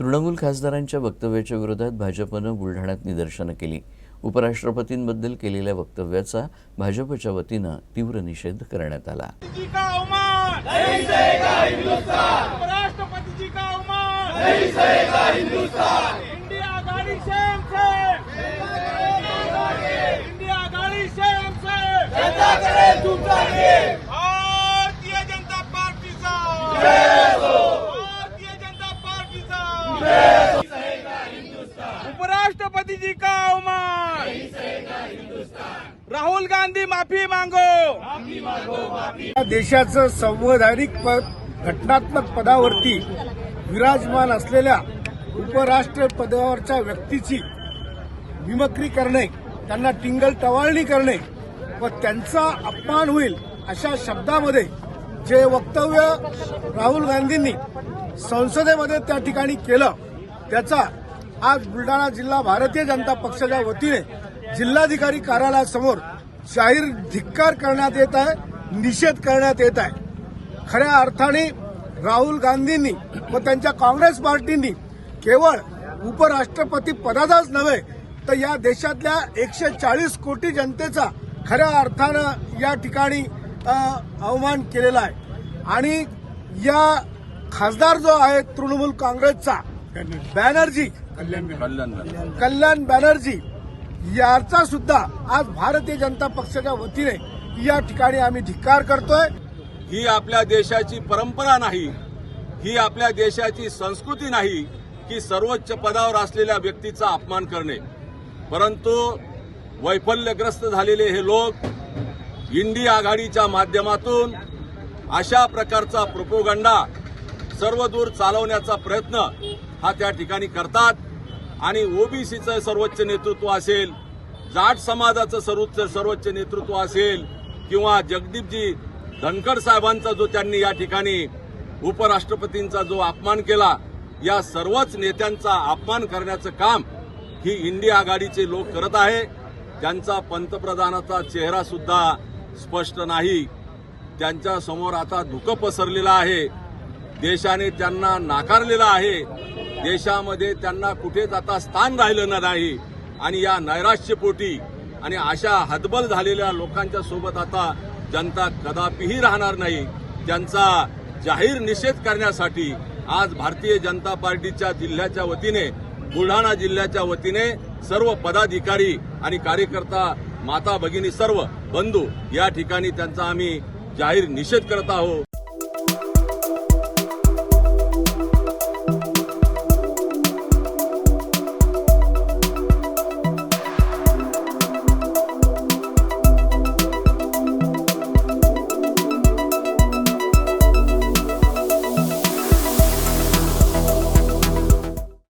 तृणमूल खासदारांच्या वक्तव्याच्या विरोधात भाजपनं बुलढाण्यात निदर्शनं केली. उपराष्ट्रपतींबद्दल केलेल्या वक्तव्याचा भाजपच्या वतीनं तीव्र निषेध करण्यात आला. का अवमान नहीं सहेगा हिंदुस्तान उपराष्ट्रपति जी का अवमान नहीं सहेगा हिंदुस्तान इंडिया आघाड़ी से हमसे इंडिया आघाड़ी से हमसे जनता करे भारतीय जनता पार्टीचा भारतीय जनता पार्टीचा गांधी जी का अवमान? राहुल गांधी माफी मांगो. देशाचं संवैधानिक पद घटनात्मक पदावरती विराजमान असलेल्या उपराष्ट्र पदावरच्या व्यक्तीची विमक्री करणे त्यांना टिंगल टवाळणी करणे व त्यांचा अपमान होईल अशा शब्दामध्ये जे वक्तव्य राहुल गांधींनी संसदेमध्ये त्या ठिकाणी केलं त्याचा आज बुलढाणा जिल्हा भारतीय जनता पक्षाच्या वतीने जिल्हाधिकारी कार्यालयासमोर जाहीर धिक्कार करण्यात येत आहे निषेध करण्यात येत आहे. खऱ्या अर्थाने राहुल गांधींनी व त्यांच्या काँग्रेस पार्टींनी केवळ उपराष्ट्रपती पदाचाच नव्हे तर या देशातल्या एकशे चाळीस कोटी जनतेचा खऱ्या अर्थानं या ठिकाणी अवमान केलेला आहे. आणि या खासदार जो आहे तृणमूल काँग्रेसचा बॅनर्जी कल्याण बॅनर्जी. याचा सुद्धा आज भारतीय जनता पक्षाच्या वतीने या ठिकाणी आम्ही धिक्कार करतोय. ही आपल्या देशाची परंपरा नाही ही आपल्या देशाची संस्कृती नाही की सर्वोच्च पदावर असलेल्या व्यक्तीचा अपमान करणे. परंतु वैफल्यग्रस्त झालेले हे लोक इंडी आघाडीच्या माध्यमातून अशा प्रकारचा प्रोपोगंडा सर्वदूर चालवण्याचा प्रयत्न हा त्या ठिकाणी करतात. आणि ओबीसीचं सर्वोच्च नेतृत्व असेल जाट समाजाचं सर्वोच्च सर्वोच्च नेतृत्व असेल किंवा जगदीपजी धनखड साहेबांचा जो त्यांनी या ठिकाणी उपराष्ट्रपतींचा जो अपमान केला या सर्वच नेत्यांचा अपमान करण्याचं काम ही इंडिया आघाडीचे लोक करत आहे. त्यांचा पंतप्रधानाचा चेहरा सुद्धा स्पष्ट नाही. त्यांच्यासमोर आता धुकं पसरलेलं आहे. देशाने त्यांना नाकारलेलं आहे. देशामध्ये त्यांना कुठेच आता स्थान राहिलं नाही. आणि या नैराश्यपोटी आणि अशा हतबल झालेल्या लोकांच्या सोबत आता जनता कदापिही राहणार नाही. त्यांचा जाहीर निषेध करण्यासाठी आज भारतीय जनता पार्टीच्या जिल्ह्याच्या वतीने बुलढाणा जिल्ह्याच्या वतीने सर्व पदाधिकारी आणि कार्यकर्ता माता भगिनी सर्व बंधू या ठिकाणी त्यांचा आम्ही जाहीर निषेध करत आहोत.